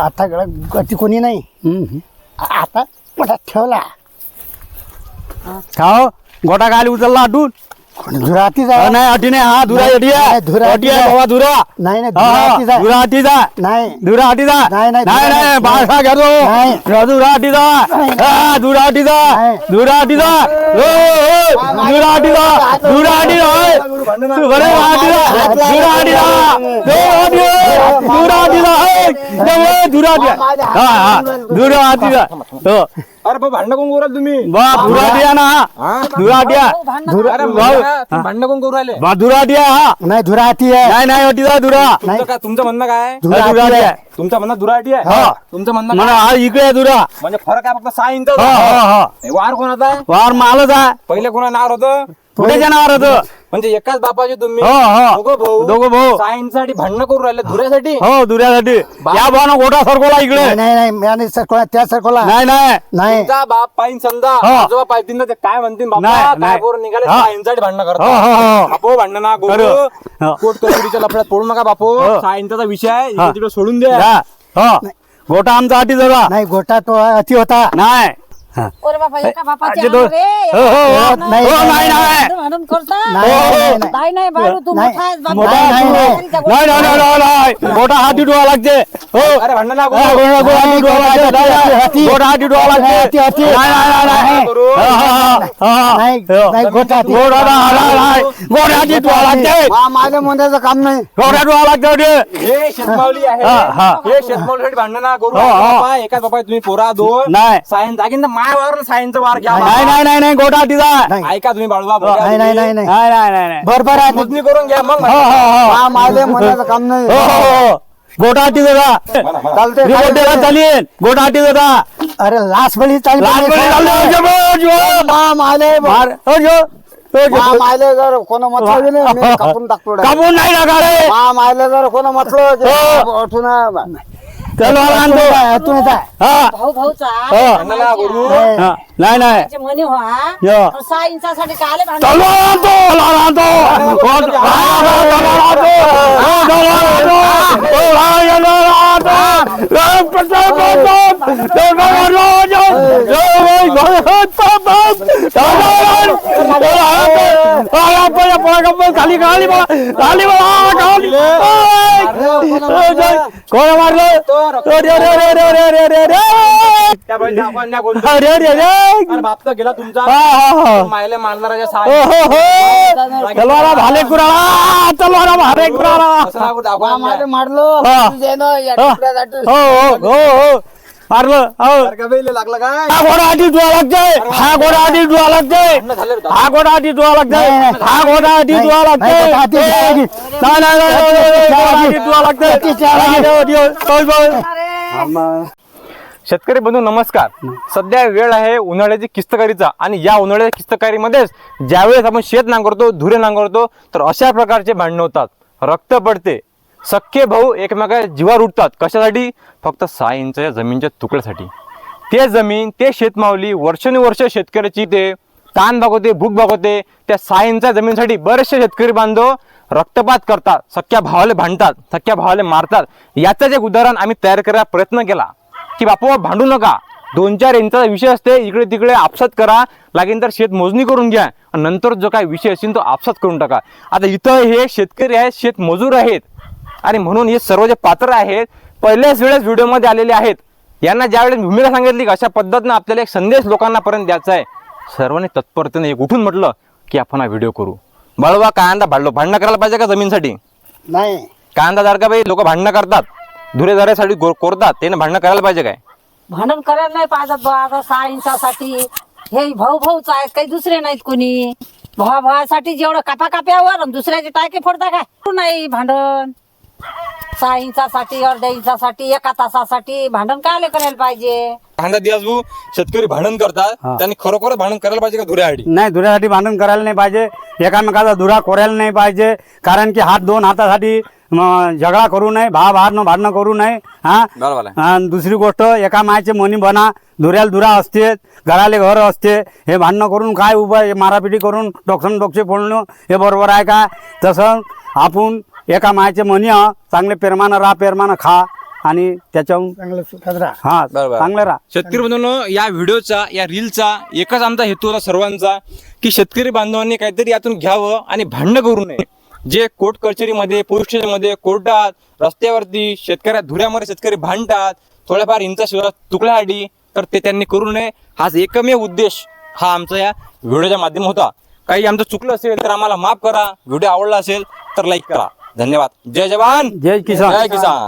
आता गड- गती कोणी नाही हम्म. आ- आता पोटात ठेवला खाओ गोटा खाली उचलला आटून कोणी जाय नाही अटी नाही हा धुरा अटी आहे नाही, धुरा अटी आहे अटी बाबा धुरा नाही नाही हा, हा, धुरा अटीचा नाही धुरा अटीचा नाही, नाही, नाही धुरा नाही नाही. बाळसा घ्या नाही. तो धुरा अटीचा हा धुरा अटीचा नाही. धुरा अटीचा धुरा अटीचा धुरा अटीचा. बरे धुरा अटीचा धुरा अटीचा धुरा अटीचा धुरा अटीचा हा हा धुरा अटीचा हो अरे बा भांडण कोण करू राहिले तुम्ही? बा धुरा अटिया ना. हा? धुरा अरे भाऊ. भांडण कोण करू राहिले? बा धुरा हा. नाही धुराती आहे. नाही नाही अटीचा धुरा तुमचं काय तुमचं म्हणणं काय धुरा अटिया आहे. तुमचं म्हणणं दुराटी आहे? हा. तुमचं म्हणणं म्हणा? हा इकडे आहे धुरा म्हणजे फरक आहे फक्त सहा इंच. हा हा हा. वार कोणाचा आहे? वार मालच आहे. पहिले कोणा नाव होतं? पुढे जनावर होतं म्हणजे एकाच बापाचे तुम्ही? हो हो. दोघं भाऊ? दोघं भाऊ. सहा इंचासाठी भांडणं करू राहिले. धुऱ्यासाठी? हो धुऱ्यासाठी. या भावानं गोटा सरकवला इकडे. नाही नाही नाही. मी सरकोला त्या सरकोला नाही नाही. नाही. तुमचा बाप पाहिन समजा. हो. आजोबा पाहिजे ते काय म्हणतील बाबा नाही, काय नाही. करून निघाले हा. सहा इंचासाठी भांडणं हो हो हो. बापो भांडण ना. हो. कोर्ट कचेरीच्या लफड्यात पडू नका बापू. हो. विषय आहे. हा. इकडे तिकडे सोडून द्या. जा. हो. गोटा आमचा अटी जरा. नाही गोटा तो अति होता. नाही. हा. ओरे बापा एका बापाचे आजी तो- आण रे, हो, हो, हो. एका नाही, हो, नाही, नाही नाही भांडण भांडण करता नाही, नाही, नाही. नाही नाही बाळू तू नाही. मोठा आहेस बाबा. मोठा नाही, आहे नाही, तू. नाही नाही नाही नाही, नाही गोटा हाती डोळा लागते हो अरे भांडण ना हा, करू. गोटा गोटा हाती डोळा लागते नाही, नाही. हाती. गोटा हाती डोळा लागते हाती, हाती. नाही नाही नाही, नाही करू. हा, हा, हा, हा. नाही हो. नाही गोटा अति. गोटा नाही, नाही, नाही. गोटा हाती डोळा लागते हा, माझ्या मुंड्याचं काम नाही गोटा डोळा लागते होते. हे शेतमावली आहे हा, हा. हे शेतमावलीसाठी भांडण ना करू हो, हो. बापा, एकाच बापा तुम्ही पोरा दोन नाही सायन जागीन तर वावर सायनचं वार घ्या नाही नाही नाही नाही गोटा नाही. ऐका तुम्ही बाळूबा नाही नाही नाही नाही. नाही नाही नाही नाही. बरोबर आहे मोजणी करून घ्या मग हो हो हो. हा माझ्या मुंड्याचं काम नाही. हो हो गोटा चालते चालेल? गोटा हाती जरा अरे लास्ट बळी चालले माले हो हो, जर कोण म्हटलं की नाही, मी कापून टाकतो direct. कापून नाही टाका रे. मा मायले जर कोण म्हटलं की हो. उठून तलवार आणतो हातूनच हा भाऊ भाऊचा नाही खाली खाली खाली कोण मारलं? अरे रे रे रे रे रे रे रे अरे रे रे अरे. बाप तर गेला तुमचा. हा हा हा. मायले मारणारा ओ हो हो तलवारा भाले कुराळा. तलवारा भाले कुराळा. मारलो. हा. हा. हो हो हो हो. मारलं हो लागला काय? हा घोडा आधी धुवा लागतंय. हा घोडा आधी धुवा लागतंय. हा घोडा आधी धुवा लागतंय. हा घोडा आधी धुवा लागतंय. घोडा आधी धुवा लागेल. नाही. नाही नाही, नाही, नाही, नाही, घोडा आधी धुवा लागतंय. आधी धुवा लागेल. शेतकरी बंधू नमस्कार. सध्या वेळ आहे उन्हाळ्याची किस्तकारीचा आणि या उन्हाळ्याच्या किस्तकारीमध्येच ज्यावेळेस आपण शेत नांगरतो धुरे नांगरतो तर अशा प्रकारचे भांडणं होतात. रक्त पडते. सख्खे भाऊ एकमेका जीवावर उठतात. कशासाठी? फक्त सहा इंचच्या जमीनच्या तुकड्यासाठी. ते जमीन ते शेतमावली वर्षानुवर्ष शेतकऱ्याची ते ताण भागवते भूक भागवते. त्या सहा इंचा जमिनीसाठी बरेचसे शेतकरी बांधव रक्तपात करतात. सख्या भावाला भांडतात सख्या भावाला मारतात. याचं एक उदाहरण आम्ही तयार करायला प्रयत्न केला. की बापू भांडू नका. दोन चार इंचाचा विषय असते इकडे तिकडे आपसात करा. लागेल तर शेत मोजणी करून घ्या. आणि नंतर जो काही विषय असेल तो आपसात करून टाका. आता इथं हे शेतकरी आहेत शेत मजूर आहेत. आणि म्हणून हे सर्व जे पात्र आहेत पहिल्याच वेळेस व्हिडिओमध्ये आलेले आहेत. यांना ज्यावेळेस भूमिका सांगितली की अशा पद्धतीनं आपल्याला एक संदेश लोकांना पर्यंत द्यायचा आहे सर्वांनी तत्परतेने एक उठून म्हटलं की आपण हा व्हिडिओ करू. बाळवा कांदा भांडलो भांडणं करायला पाहिजे का जमीनसाठी? नाही. कांदा जर का बाई लोक भांडणं करतात. धुरे धऱ्यासाठी कोरतात. त्याने भांडणं करायला पाहिजे काय? भांडण करायला नाही पाहिजे बा आता सहा इंचासाठी. हे भाऊ भाऊच आहेत काही दुसरे नाहीत कोणी. भावा भावासाठी जेवढं कापा काप्यावर आणि दुसऱ्याचे टाके फोडता काय? नाही भांडण. सहा इंचासाठी अर्ध्या इंचासाठी एका तासासाठी भांडण काय करायला पाहिजे? कांदा दिवस भाऊ शेतकरी भांडण करतात त्यांनी खरोखरच भांडण करायला पाहिजे का धुऱ्यासाठी नाही धुऱ्यासाठी भांडण करायला नाही पाहिजे. एकामेकाचा धुरा कोरायला नाही पाहिजे. कारण की हात दोन हातासाठी म, झगडा करू नये भा भारनं भांडणं करू नये. हा? बरोबर आहे. आणि दुसरी गोष्ट एका मायचे मनी बना धुऱ्याला धुरा असते घराले घर असते. हे भांडणं करून काय उभं हे मारापिटी करून डोकसन डोकसे फोडणं हे बरोबर आहे का? तसं आपण एका मायचे मनी हा चांगले पेरमानं राहा पेरमानं खा आणि त्याच्याहून चांगलं सुखात राहा. हा बरोबर. चांगलं राहा. शेतकरी बंधूंनो या व्हिडिओचा या रीलचा एकच आमचा हेतू होता सर्वांचा की शेतकरी बांधवांनी काहीतरी यातून घ्यावं आणि भांडणं करू नये. जे कोर्ट कचेरीमध्ये पोलीस स्टेशनमध्ये कोर्टात रस्त्यावरती शेतकऱ्या धुऱ्यामध्ये शेतकरी भांडतात थोड्याफार इंचा शिवाय तुकड्यासाठी तर ते त्यांनी करू नये. हाच एकमेव उद्देश हा आमचा या व्हिडिओच्या माध्यम होता. काही आमचं चुकलं असेल तर आम्हाला माफ करा. व्हिडिओ आवडला असेल तर लाईक करा. धन्यवाद. जय जवान. जय किसान. जय किसान.